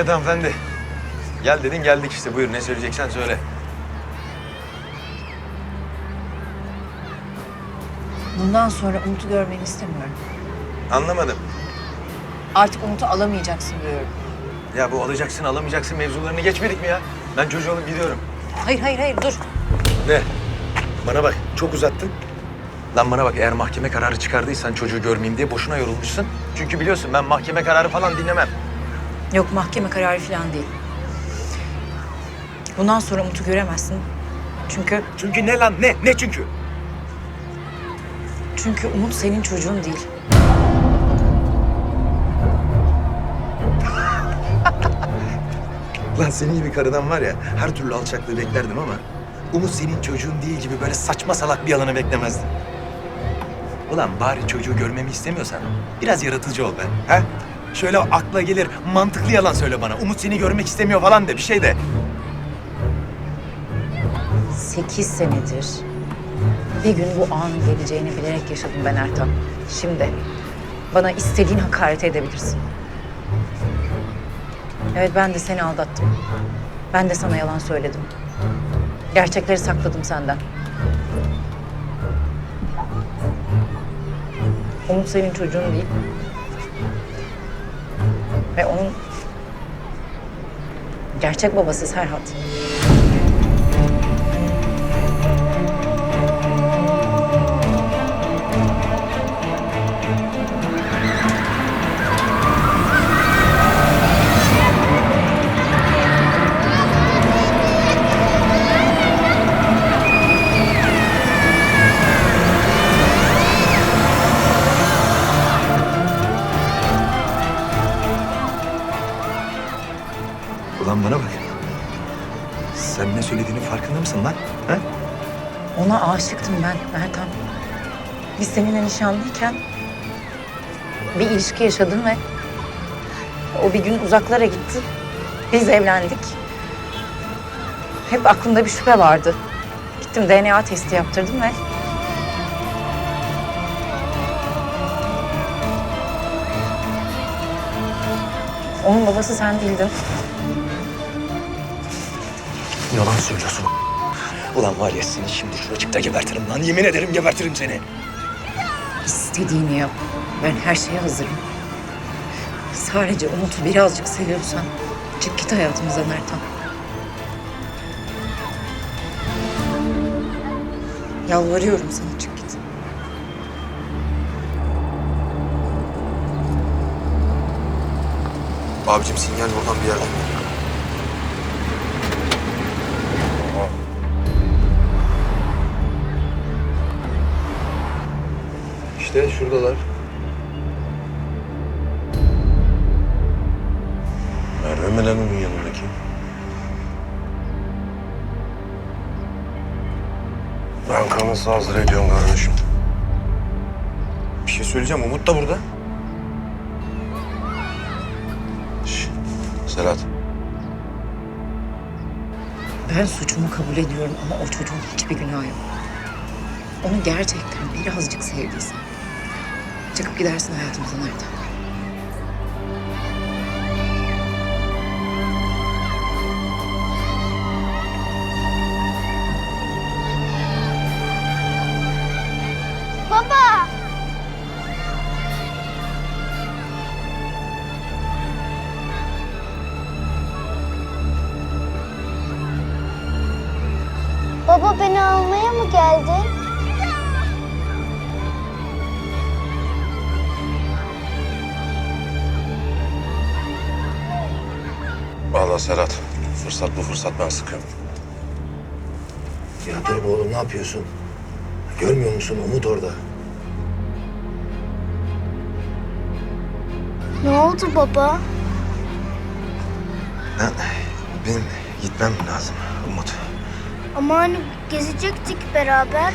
Evet hanımefendi. Gel dedin geldik işte buyur ne söyleyeceksen söyle. Bundan sonra Umut'u görmeni istemiyorum. Anlamadım. Artık Umut'u alamayacaksın diyorum. Ya bu alacaksın alamayacaksın mevzularını geçmedik mi ya? Ben çocuğu alıp gidiyorum. Hayır hayır hayır dur. Ne? Bana bak çok uzattın. Lan bana bak eğer mahkeme kararı çıkardıysan çocuğu görmeyeyim diye boşuna yorulmuşsun. Çünkü biliyorsun ben mahkeme kararı falan dinlemem. Yok mahkeme kararı falan değil. Bundan sonra Umut'u göremezsin. Çünkü Çünkü ne lan ne? Ne çünkü? çünkü Umut senin çocuğun değil. Lan senin gibi karıdan var ya her türlü alçaklığı beklerdim ama Umut senin çocuğun değil gibi böyle saçma salak bir yalanı beklemezdim. Ulan bari çocuğu görmemi istemiyorsan biraz yaratıcı ol be. He? Şöyle akla gelir mantıklı yalan söyle bana. Umut seni görmek istemiyor falan de bir şey de. Sekiz senedir bir gün bu anın geleceğini bilerek yaşadım ben Ertan. Şimdi bana istediğin hakaret edebilirsin. Evet ben de seni aldattım. Ben de sana yalan söyledim. Gerçekleri sakladım senden. Umut senin çocuğun değil. Ve onun gerçek babası Serhat. Söylediğinin farkında mısın lan? He? Ona aşıktım ben Ertan. Biz seninle nişanlıyken bir ilişki yaşadım ve o bir gün uzaklara gitti. Biz evlendik. Hep aklımda bir şüphe vardı. Gittim DNA testi yaptırdım ve onun babası sen değildin. Yalan söylüyorsun. Ulan var ya seni şimdi şuracıkta gebertirim lan. Yemin ederim gebertirim seni. İstediğini yap. Ben her şeye hazırım. Sadece Umut'u birazcık seviyorsan çık git hayatımızdan Ertan. Yalvarıyorum sana çık git. Abicim sinyal buradan bir yerden geliyor. İşte şuradalar. Merve mi lan onun yanındaki? Ben kanısı hazır ediyorum kardeşim. Bir şey söyleyeceğim. Umut da burada. Şş, Serhat. Ben suçumu kabul ediyorum ama o çocuğun hiçbir günahı yok. Onu gerçekten birazcık sevdiysen çıkıp gidersin hayatımızdan Ertan. Baba! Baba beni almaya mı geldin? Vallahi Serhat. Fırsat bu fırsat ben sıkıyorum. Ya dur oğlum ne yapıyorsun? Görmüyor musun Umut orada? Ne oldu baba? Ben, benim gitmem lazım Umut. Ama hani gezecektik beraber.